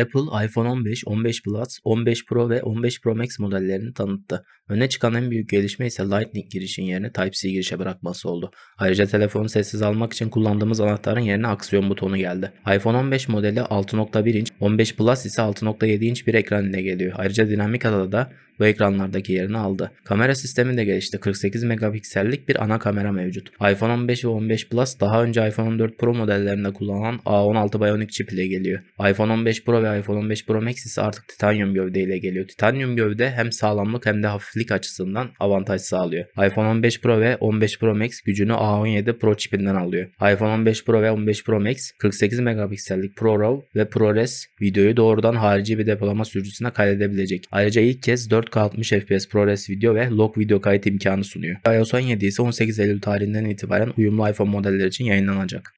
Apple iPhone 15, 15 Plus, 15 Pro ve 15 Pro Max modellerini tanıttı. Öne çıkan en büyük gelişme ise Lightning girişin yerine Type-C girişe bırakması oldu. Ayrıca telefonu sessiz almak için kullandığımız anahtarın yerine aksiyon butonu geldi. iPhone 15 modeli 6.1 inç, 15 Plus ise 6.7 inç bir ekran ile geliyor. Ayrıca dinamik ada da bu ekranlardaki yerini aldı. Kamera sistemi de gelişti. 48 megapiksellik bir ana kamera mevcut. iPhone 15 ve 15 Plus daha önce iPhone 14 Pro modellerinde kullanılan A16 Bionic çip ile geliyor. iPhone 15 Pro ve iPhone 15 Pro Max ise artık titanyum gövde ile geliyor. Titanyum gövde hem sağlamlık hem de hafiflik açısından avantaj sağlıyor. iPhone 15 Pro ve 15 Pro Max gücünü A17 Pro çipinden alıyor. iPhone 15 Pro ve 15 Pro Max 48 megapiksellik ProRAW ve ProRes videoyu doğrudan harici bir depolama sürücüsüne kaydedebilecek. Ayrıca ilk kez 4K 60 FPS ProRes video ve log video kayıt imkanı sunuyor. iOS 17 ise 18 Eylül tarihinden itibaren uyumlu iPhone modeller için yayınlanacak.